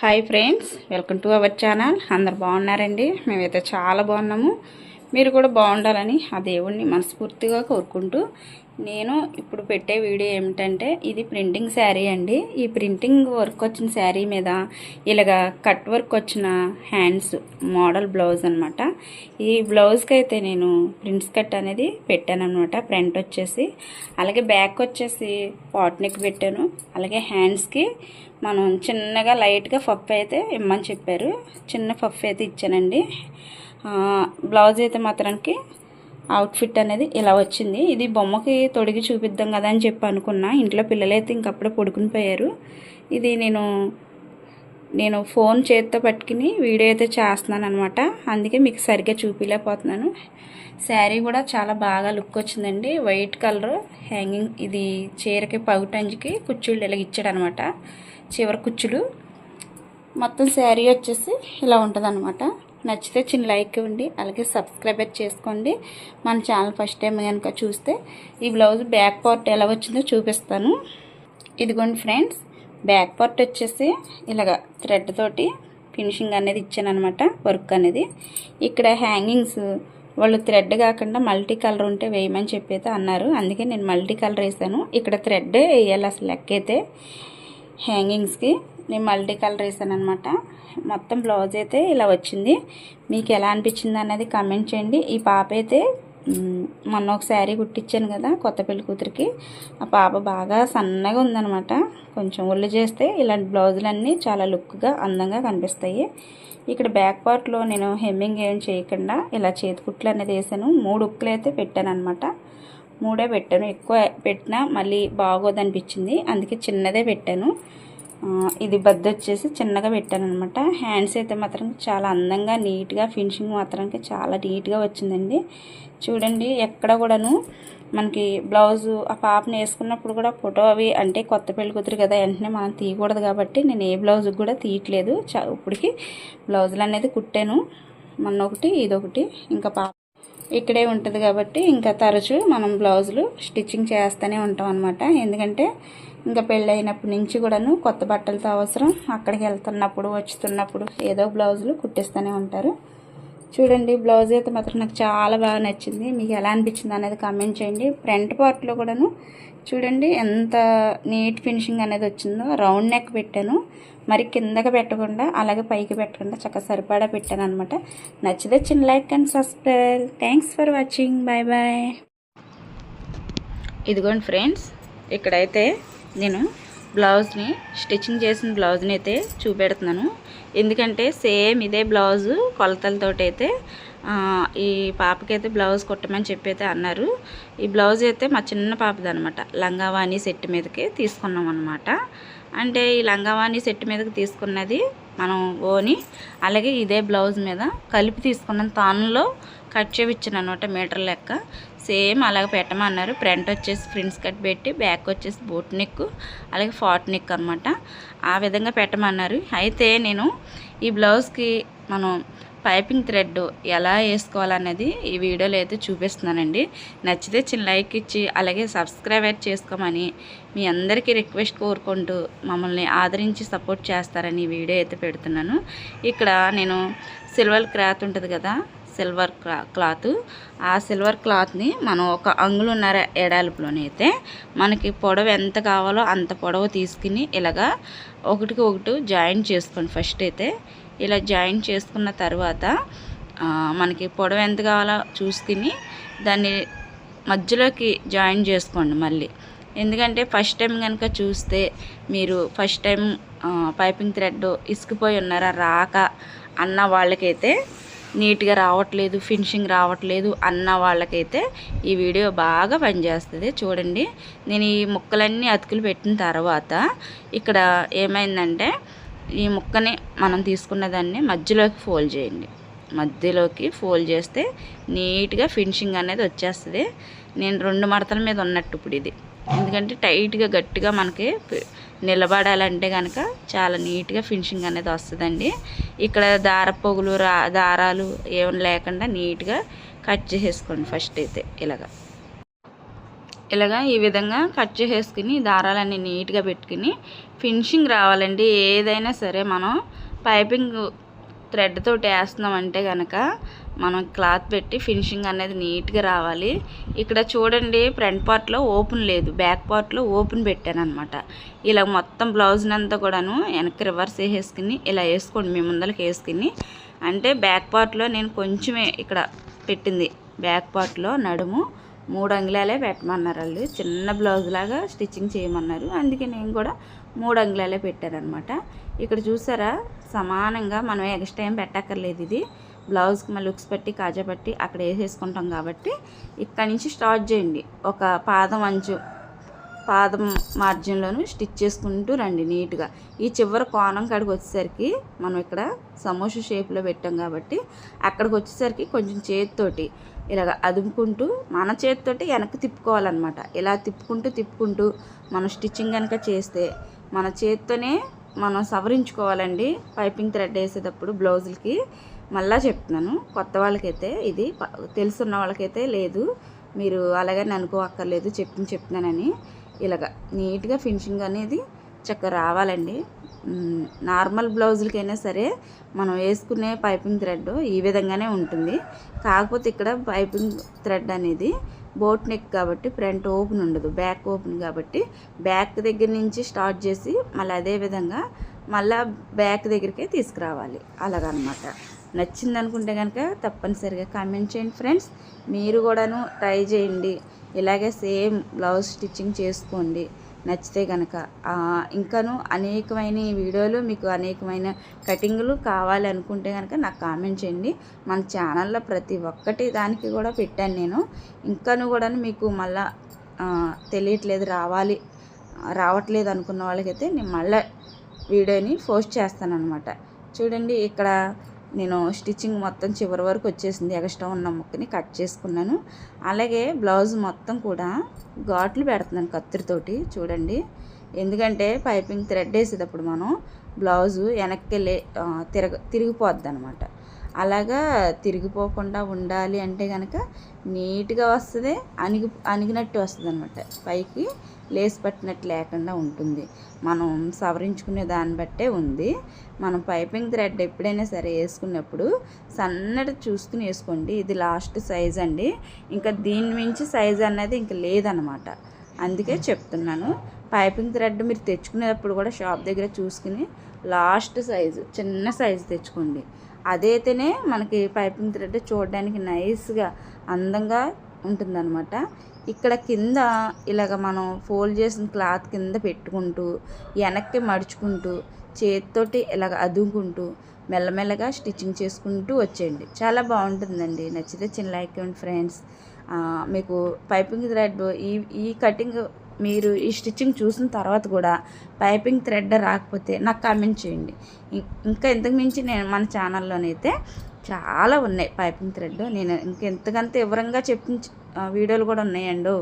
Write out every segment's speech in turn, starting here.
Hi friends welcome to our channel అందరు బాగున్నారండి? మేమైతే చాలా బాగున్నాము. మీరు కూడా బాగుండాలని ఆ దేవుణ్ణి మనస్ఫూర్తిగా కోరుకుంటూ నేను ఇప్పుడు పెట్టే వీడియో ఏమిటంటే ఇది ప్రింటింగ్ శారీ అండి. ఈ ప్రింటింగ్ వర్క్ వచ్చిన శారీ మీద ఇలాగా కట్ వర్క్ వచ్చిన హ్యాండ్స్ మోడల్ బ్లౌజ్ అనమాట ఈ బ్లౌజ్కి అయితే నేను ప్రింట్స్ కట్ అనేది పెట్టాను అనమాట ఫ్రంట్ వచ్చేసి అలాగే బ్యాక్ వచ్చేసి పాట్ నెక్ పెట్టాను. అలాగే హ్యాండ్స్కి మనం చిన్నగా లైట్గా ఫఫ్ అయితే ఇమ్మని చెప్పారు. చిన్న ఫఫ్ అయితే ఇచ్చానండి. బ్లౌజ్ అయితే మాత్రానికి అవుట్ఫిట్ అనేది ఇలా వచ్చింది. ఇది బొమ్మకి తొడిగి చూపిద్దాం కదా అని చెప్పి అనుకున్నా. ఇంట్లో పిల్లలైతే ఇంకప్పుడే పడుకుని పోయారు. ఇది నేను నేను ఫోన్ చేతితో పట్టుకుని వీడియో అయితే చేస్తున్నాను అనమాట అందుకే మీకు సరిగ్గా చూపించలేకపోతున్నాను శారీ కూడా చాలా బాగా లుక్ వచ్చిందండి. వైట్ కలర్ హ్యాంగింగ్ ఇది చీరకి పగుటంజికి కుచ్చుళ్ళు ఇలా ఇచ్చాడు అనమాట చివరి కుచ్చులు. మొత్తం శారీ వచ్చేసి ఇలా ఉంటుంది నచ్చితే చిన్న లైక్ ఇవ్వండి అలాగే సబ్స్క్రైబర్ చేసుకోండి. మన ఛానల్ ఫస్ట్ టైం కనుక చూస్తే ఈ బ్లౌజ్ బ్యాక్ పార్ట్ ఎలా వచ్చిందో చూపిస్తాను. ఇదిగోండి ఫ్రెండ్స్ బ్యాక్ పార్ట్ వచ్చేసి ఇలాగ థ్రెడ్ తోటి ఫినిషింగ్ అనేది ఇచ్చాను అనమాట వర్క్ అనేది. ఇక్కడ హ్యాంగింగ్స్ వాళ్ళు థ్రెడ్ కాకుండా మల్టీ కలర్ ఉంటే వేయమని చెప్పి అయితే అన్నారు. అందుకే నేను మల్టీ కలర్ వేసాను. ఇక్కడ థ్రెడ్ వేయాలి అసలు లెక్క అయితే హ్యాంగింగ్స్కి. నేను మల్టీ కలర్ వేసాను అనమాట మొత్తం బ్లౌజ్ అయితే ఇలా వచ్చింది. మీకు ఎలా అనిపించింది అన్నది కమెంట్ చేయండి. ఈ పాప అయితే మొన్న ఒక శారీ కుట్టించాను కదా కొత్త పెళ్ళి కూతురికి. ఆ పాప బాగా సన్నగా ఉందనమాట కొంచెం ఒళ్ళు చేస్తే ఇలాంటి బ్లౌజులన్నీ చాలా లుక్గా అందంగా కనిపిస్తాయి. ఇక్కడ బ్యాక్ పార్ట్లో నేను హెమ్మింగ్ ఏం చేయకుండా ఇలా చేతి కుట్లు అనేది వేసాను. మూడు ఉక్కులు అయితే పెట్టాను అనమాట మూడే పెట్టాను. ఎక్కువ పెట్టినా మళ్ళీ బాగోదనిపించింది. అందుకే చిన్నదే పెట్టాను. ఇది బద్ద వచ్చేసి చిన్నగా పెట్టాను అనమాట హ్యాండ్స్ అయితే మాత్రం చాలా అందంగా నీట్గా ఫినిషింగ్ మాత్రానికి చాలా నీట్గా వచ్చిందండి. చూడండి ఎక్కడ కూడాను మనకి బ్లౌజు ఆ పాపని వేసుకున్నప్పుడు కూడా ఫోటో అవి అంటే కొత్త పెళ్ళి కూతురు కదా వెంటనే మనం తీయకూడదు కాబట్టి నేను ఏ బ్లౌజ్ కూడా తీయట్లేదు. ఇప్పటికి బ్లౌజులు అనేది కుట్టాను. మొన్న ఒకటి ఇదొకటి ఇంకా పాప ఇక్కడే ఉంటుంది కాబట్టి ఇంకా తరచూ మనం బ్లౌజులు స్టిచ్చింగ్ చేస్తూనే ఉంటాం అనమాట ఎందుకంటే ఇంకా పెళ్ళైనప్పటి నుంచి కూడాను కొత్త బట్టలతో అవసరం. అక్కడికి వెళ్తున్నప్పుడు వచ్చుతున్నప్పుడు ఏదో బ్లౌజులు కుట్టిస్తూనే ఉంటారు. చూడండి బ్లౌజ్ అయితే మాత్రం నాకు చాలా బాగా నచ్చింది. మీకు ఎలా అనిపించింది అనేది కామెంట్ చేయండి. ఫ్రంట్ పార్ట్లో కూడాను చూడండి ఎంత నీట్ ఫినిషింగ్ అనేది వచ్చిందో. రౌండ్ నెక్ పెట్టాను. మరి కిందకి పెట్టకుండా అలాగే పైకి పెట్టకుండా చక్కగా సరిపడా పెట్టాను అనమాట నచ్చితే చిన్న like and subscribe thanks for watching bye bye ఇదిగోండి ఫ్రెండ్స్ ఇక్కడైతే నేను బ్లౌజ్ని స్టిచ్చింగ్ చేసిన బ్లౌజ్ని అయితే చూపెడుతున్నాను. ఎందుకంటే సేమ్ ఇదే బ్లౌజు కొలతలతోటి అయితే ఈ పాపకైతే బ్లౌజ్ కుట్టమని చెప్పి అయితే అన్నారు. ఈ బ్లౌజ్ అయితే మా చిన్న పాపది అనమాట లంగావాణి సెట్ మీదకి తీసుకున్నాం అనమాట అంటే ఈ లంగావాణి సెట్ మీదకి తీసుకున్నది మనం ఓని అలాగే ఇదే బ్లౌజ్ మీద కలిపి తీసుకున్న తానులో కట్ చేయించాను అనమాట మీటర్ లెక్క. సేమ్ అలాగ పెట్టమన్నారు. ఫ్రంట్ వచ్చేసి ఫ్రింట్స్ కట్ పెట్టి బ్యాక్ వచ్చేసి బూట్ నెక్ అలాగే ఫాట్ నెక్ అనమాట ఆ విధంగా పెట్టమన్నారు. అయితే నేను ఈ బ్లౌజ్కి మనం పైపింగ్ థ్రెడ్ ఎలా వేసుకోవాలనేది ఈ వీడియోలో అయితే చూపిస్తున్నానండి. నచ్చితే చిన్న లైక్ ఇచ్చి అలాగే సబ్స్క్రైబ్ చేసుకోమని మీ అందరికీ రిక్వెస్ట్ కోరుకుంటూ మమ్మల్ని ఆదరించి సపోర్ట్ చేస్తారని ఈ వీడియో అయితే పెడుతున్నాను. ఇక్కడ నేను సిల్వర్ క్రాత్ ఉంటుంది కదా సిల్వర్ క్లా క్లాత్. ఆ సిల్వర్ క్లాత్ని మనం ఒక అంగులున్నర ఎడాలుపులోనే మనకి పొడవు ఎంత కావాలో అంత పొడవు తీసుకుని ఇలాగా ఒకటికి ఒకటి జాయిన్ చేసుకోండి ఫస్ట్ అయితే. ఇలా జాయిన్ చేసుకున్న తర్వాత మనకి పొడవు ఎంత కావాలో చూసుకుని దాన్ని మధ్యలోకి జాయిన్ చేసుకోండి మళ్ళీ. ఎందుకంటే ఫస్ట్ టైం కనుక చూస్తే మీరు ఫస్ట్ టైం పైపింగ్ థ్రెడ్ ఇసుకుపోయి ఉన్నారా రాక అన్న వాళ్ళకైతే నీట్గా రావట్లేదు ఫినిషింగ్ రావట్లేదు అన్న వాళ్ళకైతే ఈ వీడియో బాగా పనిచేస్తుంది. చూడండి నేను ఈ ముక్కలన్నీ అతుకులు పెట్టిన తర్వాత ఇక్కడ ఏమైందంటే ఈ ముక్కని మనం తీసుకున్న దాన్ని మధ్యలోకి ఫోల్డ్ చేయండి. మధ్యలోకి ఫోల్డ్ చేస్తే నీట్గా ఫినిషింగ్ అనేది వచ్చేస్తుంది. నేను రెండు మడతల మీద ఉన్నట్టు ఇప్పుడు ఇది. ఎందుకంటే టైట్గా గట్టిగా మనకి నిలబడాలంటే కనుక చాలా నీట్గా ఫినిషింగ్ అనేది వస్తుందండి. ఇక్కడ దార పొగులు రా దారాలు ఏమి లేకుండా నీట్గా కట్ చేసేసుకోండి ఫస్ట్ అయితే ఇలాగా. ఇలాగా ఈ విధంగా కట్ చేసేసుకుని దారాలన్నీ నీట్గా పెట్టుకుని ఫినిషింగ్ రావాలండి. ఏదైనా సరే మనం పైపింగ్ థ్రెడ్ తోటి వేస్తున్నామంటే కనుక మనం క్లాత్ పెట్టి ఫినిషింగ్ అనేది నీట్గా రావాలి. ఇక్కడ చూడండి ఫ్రంట్ పార్ట్లో ఓపెన్ లేదు. బ్యాక్ పార్ట్లో ఓపెన్ పెట్టాను అనమాట ఇలా మొత్తం బ్లౌజ్నంతా కూడాను వెనక్కి రివర్స్ వేసేసుకుని ఇలా వేసుకోండి మీ ముందరకు వేసుకుని. అంటే బ్యాక్ పార్ట్లో నేను కొంచెమే ఇక్కడ పెట్టింది. బ్యాక్ పార్ట్లో నడుము మూడు అంగుళాలే పెట్టమన్నారు వాళ్ళు. చిన్న బ్లౌజ్ లాగా స్టిచ్చింగ్ చేయమన్నారు. అందుకే నేను కూడా మూడు అంగుళాలే పెట్టారనమాట ఇక్కడ చూసారా? సమానంగా మనం ఎక్స్ట్రా ఏం పెట్టక్కర్లేదు ఇది. బ్లౌజ్కి మళ్ళీ లుక్స్ పెట్టి కాజా పెట్టి అక్కడ వేసేసుకుంటాం కాబట్టి ఇక్కడ నుంచి స్టార్ట్ చేయండి. ఒక పాదం అంచు పాదం మార్జిన్లోను స్టిచ్ చేసుకుంటూ రండి నీట్గా. ఈ చివరి కోణం కాడికి వచ్చేసరికి మనం ఇక్కడ సమోసా షేప్లో పెట్టాం కాబట్టి అక్కడికి వచ్చేసరికి కొంచెం చేతితోటి ఇలాగ అదుముకుంటూ మన చేతితోటి వెనక్కి తిప్పుకోవాలన్నమాట. ఇలా తిప్పుకుంటూ తిప్పుకుంటూ మనం స్టిచ్చింగ్ కనుక చేస్తే మన చేతితోనే మనం సవరించుకోవాలండి. పైపింగ్ థ్రెడ్ వేసేటప్పుడు బ్లౌజులకి. మళ్ళా చెప్తున్నాను కొత్త వాళ్ళకైతే ఇది తెలుసున్న వాళ్ళకైతే లేదు. మీరు అలాగని అనుకోవక్కర్లేదు చెప్పి చెప్తున్నానని. ఇలాగ నీట్గా ఫినిషింగ్ అనేది చక్కగా రావాలండి. నార్మల్ బ్లౌజులకైనా సరే మనం వేసుకునే పైపింగ్ థ్రెడ్ ఈ విధంగానే ఉంటుంది. కాకపోతే ఇక్కడ పైపింగ్ థ్రెడ్ అనేది బోట్ నెక్ కాబట్టి ఫ్రంట్ ఓపెన్ ఉండదు బ్యాక్ ఓపెన్ కాబట్టి బ్యాక్ దగ్గర నుంచి స్టార్ట్ చేసి మళ్ళీ అదే విధంగా మళ్ళీ బ్యాక్ దగ్గరికే తీసుకురావాలి. అలాగనమాట. నచ్చింది అనుకుంటే కనుక తప్పనిసరిగా కామెంట్ చేయండి ఫ్రెండ్స్. మీరు కూడాను ట్రై చేయండి. ఇలాగే సేమ్ బ్లౌజ్ స్టిచ్చింగ్ చేసుకోండి. నచ్చితే కనుక ఇంకాను అనేకమైన వీడియోలు మీకు అనేకమైన కటింగ్లు కావాలనుకుంటే కనుక నాకు కామెంట్ చేయండి. మన ఛానల్లో ప్రతి ఒక్కటి దానికి కూడా పెట్టాను నేను. ఇంకాను కూడా మీకు మళ్ళా తెలియట్లేదు రావాలి రావట్లేదు అనుకున్న వాళ్ళకైతే నేను మళ్ళీ వీడియోని పోస్ట్ చేస్తాను అనమాట చూడండి ఇక్కడ నేను స్టిచ్చింగ్ మొత్తం చివరి వరకు వచ్చేసింది ఎక్స్ట్రా ఉన్న ముక్కని కట్ చేసుకున్నాను. అలాగే బ్లౌజ్ మొత్తం కూడా ఘాట్లు పెడుతున్నాను కత్తిరితోటి చూడండి. ఎందుకంటే పైపింగ్ థ్రెడ్ వేసేటప్పుడు మనం బ్లౌజు వెనక్కి వెళ్ళే తిరగ తిరిగిపోద్ది అనమాట అలాగా తిరిగిపోకుండా ఉండాలి అంటే కనుక నీట్గా వస్తుంది అణిగి అణిగినట్టు వస్తుంది అనమాట పైకి. లేస్ పట్టినట్టు లేకుండా ఉంటుంది. మనం సవరించుకునే దాన్ని బట్టే ఉంది. మనం పైపింగ్ థ్రెడ్ ఎప్పుడైనా సరే వేసుకున్నప్పుడు సన్నటి చూసుకుని వేసుకోండి. ఇది లాస్ట్ సైజ్ అండి. ఇంకా దీని మించి సైజ్ అనేది ఇంకా లేదనమాట. అందుకే చెప్తున్నాను. పైపింగ్ థ్రెడ్ మీరు తెచ్చుకునేటప్పుడు కూడా షాప్ దగ్గర చూసుకుని లాస్ట్ సైజు చిన్న సైజు తెచ్చుకోండి. అదైతేనే మనకి పైపింగ్ థ్రెడ్ చూడడానికి నైస్గా అందంగా ఉంటుందన్నమాట. ఇక్కడ కింద ఇలాగ మనం ఫోల్డ్ చేసిన క్లాత్ కింద పెట్టుకుంటూ వెనక్కి మడుచుకుంటూ చేతితోటి ఇలాగ అదుముకుంటూ మెల్లమెల్లగా స్టిచ్చింగ్ చేసుకుంటూ వచ్చేయండి. చాలా బాగుంటుందండి. నచ్చితే చిన్న లైక్ ఇవ్వండి ఫ్రెండ్స్. మీకు పైపింగ్ థ్రెడ్ ఈ ఈ కటింగ్ మీరు ఈ స్టిచ్చింగ్ చూసిన తర్వాత కూడా పైపింగ్ థ్రెడ్ రాకపోతే నాకు కామెంట్ చేయండి. ఇంకా ఇంతకు మించి నేను మన ఛానల్లోనైతే చాలా ఉన్నాయి పైపింగ్ థ్రెడ్. నేను ఇంకెంతకంత వివరంగా చెప్పి వీడియోలు కూడా ఉన్నాయండి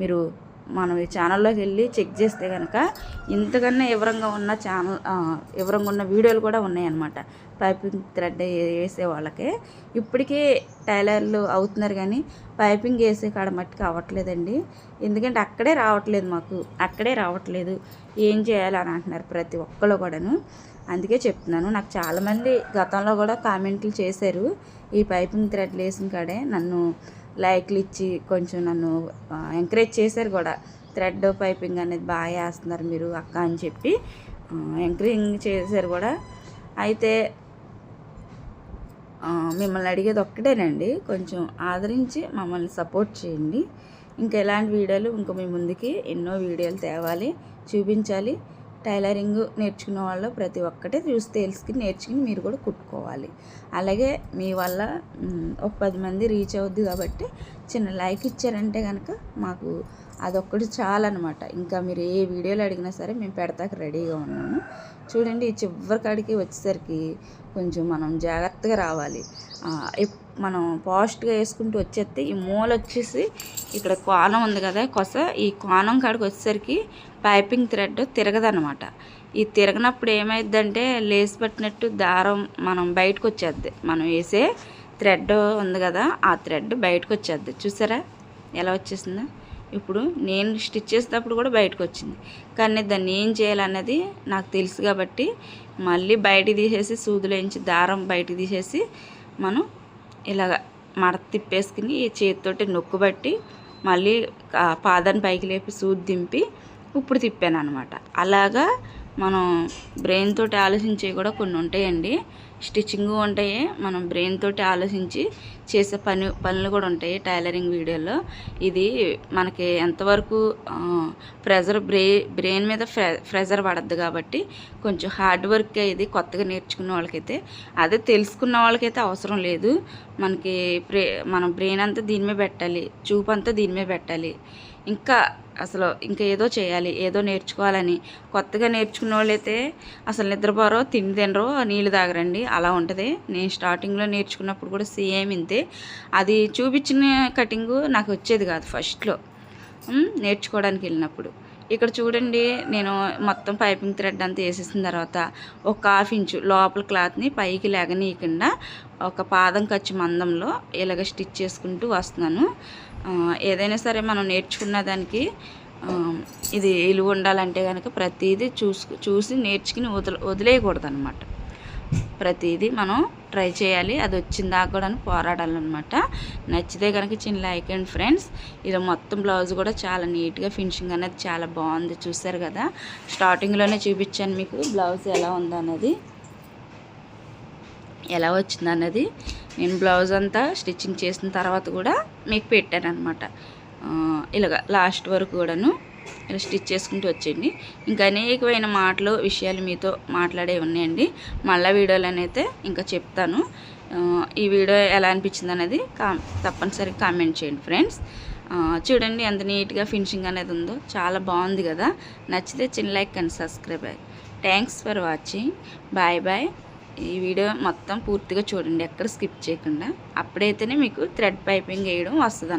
మీరు మనం ఈ ఛానల్లోకి వెళ్ళి చెక్ చేస్తే కనుక ఇంతకన్నా వివరంగా ఉన్న ఛానల్ వివరంగా ఉన్న వీడియోలు కూడా ఉన్నాయన్నమాట. పైపింగ్ థ్రెడ్ వేసే వాళ్ళకే. ఇప్పటికే టైలర్లు అవుతున్నారు కానీ పైపింగ్ వేసే కాడ మట్టుకు అవ్వట్లేదండి. ఎందుకంటే అక్కడే రావట్లేదు మాకు. అక్కడే రావట్లేదు. ఏం చేయాలని అంటున్నారు ప్రతి ఒక్కళ్ళు కూడాను. అందుకే చెప్తున్నాను. నాకు చాలామంది గతంలో కూడా కామెంట్లు చేశారు. ఈ పైపింగ్ థ్రెడ్ వేసిన కాడే నన్ను లైక్లు ఇచ్చి కొంచెం నన్ను ఎంకరేజ్ చేశారు కూడా. థ్రెడ్ పైపింగ్ అనేది బాగా వేస్తున్నారు మీరు అక్క అని చెప్పి ఎంకరేజింగ్ చేశారు కూడా. అయితే మిమ్మల్ని అడిగేది ఒక్కటేనండి. కొంచెం ఆదరించి మమ్మల్ని సపోర్ట్ చేయండి. ఇంకా ఎలాంటి వీడియోలు ఇంకా మీ ముందుకి ఎన్నో వీడియోలు తేవాలి చూపించాలి. టైలరింగ్ నేర్చుకున్న వాళ్ళు ప్రతి ఒక్కటే చూసి తెలుసుకుని నేర్చుకుని మీరు కూడా కుట్టుకోవాలి. అలాగే మీ వల్ల ఒక పది మంది రీచ్ అవుద్ది కాబట్టి చిన్న లైక్ ఇచ్చారంటే కనుక మాకు అదొక్కటి చాలన్నమాట. ఇంకా మీరు ఏ వీడియోలు అడిగినా సరే మేము పెడతాక రెడీగా ఉన్నాము. చూడండి చివరి కాడికి వచ్చేసరికి కొంచెం మనం జాగ్రత్తగా రావాలి. మనం పాస్ట్గా వేసుకుంటూ వచ్చేస్తే ఈ మూల వచ్చేసి ఇక్కడ కోణం ఉంది కదా కొస. ఈ కోణం కాడికి వచ్చేసరికి పైపింగ్ థ్రెడ్ తిరగదనమాట ఈ తిరగనప్పుడు ఏమైందంటే లేస్ పట్టినట్టు దారం మనం బయటకు వచ్చేద్ది. మనం వేసే థ్రెడ్ ఉంది కదా ఆ థ్రెడ్ బయటకు వచ్చేద్ది. చూసారా? ఎలా వచ్చేసిందో? ఇప్పుడు నేను స్టిచ్ చేసేటప్పుడు కూడా బయటకు వచ్చింది. కానీ దాన్ని ఏం చేయాలన్నది నాకు తెలుసు కాబట్టి మళ్ళీ బయట తీసేసి సూదులోంచి దారం బయట తీసేసి మనం ఇలాగ మడత తిప్పేసుకుని ఈ చేతితోటి నొక్కుబట్టి మళ్ళీ పాదాన్ని పైకి లేపి సూది దింపి ఇప్పుడు తిప్పాను అనమాట అలాగా మనం బ్రెయిన్ తోటి ఆలోచించేవి కూడా కొన్ని ఉంటాయండి. స్టిచ్చింగ్ ఉంటాయి మనం బ్రెయిన్ తోటి ఆలోచించి చేసే పని పనులు కూడా ఉంటాయి టైలరింగ్ వీడియోలో. ఇది మనకి ఎంతవరకు ప్రెజర్ బ్రే బ్రెయిన్ మీద ఫ్రె ప్రెజర్ పడద్దు కాబట్టి కొంచెం హార్డ్ వర్క్ ఇది కొత్తగా నేర్చుకున్న వాళ్ళకైతే అదే తెలుసుకున్న వాళ్ళకైతే అవసరం లేదు. మనకి ప్రే మన బ్రెయిన్ అంతా దీని మీద పెట్టాలి చూపు అంతా దీని మీద పెట్టాలి. ఇంకా అసలు ఇంకా ఏదో చేయాలి ఏదో నేర్చుకోవాలని కొత్తగా నేర్చుకున్న వాళ్ళైతే అసలు నిద్రపోరో తిండి తినరో నీళ్ళు తాగరండి. అలా ఉంటుంది. నేను స్టార్టింగ్లో నేర్చుకున్నప్పుడు కూడా సేమ్ ఇంతే. అది చూపించిన కటింగు నాకు వచ్చేది కాదు ఫస్ట్లో నేర్చుకోవడానికి వెళ్ళినప్పుడు. ఇక్కడ చూడండి నేను మొత్తం పైపింగ్ థ్రెడ్ అంతా వేసేసిన తర్వాత ఒక హాఫ్ ఇంచు లోపల క్లాత్ని పైకి లేగనీయకుండా ఒక పాదం ఖర్చు మందంలో ఇలాగ స్టిచ్ చేసుకుంటూ వస్తున్నాను. ఏదైనా సరే మనం నేర్చుకున్న దానికి ఇది ఇలువ ఉండాలంటే కనుక ప్రతిదీ చూసు చూసి నేర్చుకుని వదిలే వదిలేయకూడదు అనమాట ప్రతిదీ మనం ట్రై చేయాలి. అది వచ్చిన దాకా కూడా పోరాడాలన్నమాట. నచ్చితే కనుక చిన్న లైక్ అండ్ ఫ్రెండ్స్. ఇది మొత్తం బ్లౌజ్ కూడా చాలా నీట్గా ఫినిషింగ్ అనేది చాలా బాగుంది. చూసారు కదా? స్టార్టింగ్లోనే చూపించాను మీకు బ్లౌజ్ ఎలా ఉందన్నది. ఎలా వచ్చింది అన్నది నేను బ్లౌజ్ అంతా స్టిచ్చింగ్ చేసిన తర్వాత కూడా మీకు పెట్టాను అనమాట ఇలాగ లాస్ట్ వరకు కూడాను ఇలా స్టిచ్ చేసుకుంటూ వచ్చేయండి. ఇంకా అనేకమైన మాటలు విషయాలు మీతో మాట్లాడే ఉన్నాయండి. మళ్ళీ వీడియోలు అయితే ఇంకా చెప్తాను. ఈ వీడియో ఎలా అనిపించింది అనేది కా తప్పనిసరిగా కామెంట్ చేయండి ఫ్రెండ్స్. చూడండి ఎంత నీట్గా ఫినిషింగ్ అనేది ఉందో. చాలా బాగుంది కదా. నచ్చితే చిన్న like and subscribe thanks for watching. Bye bye. ఈ వీడియో మొత్తం పూర్తిగా చూడండి. ఎక్కడ స్కిప్ చేయకుండా. అప్పుడైతేనే మీకు థ్రెడ్ పైపింగ్ వేయడం వస్తుంది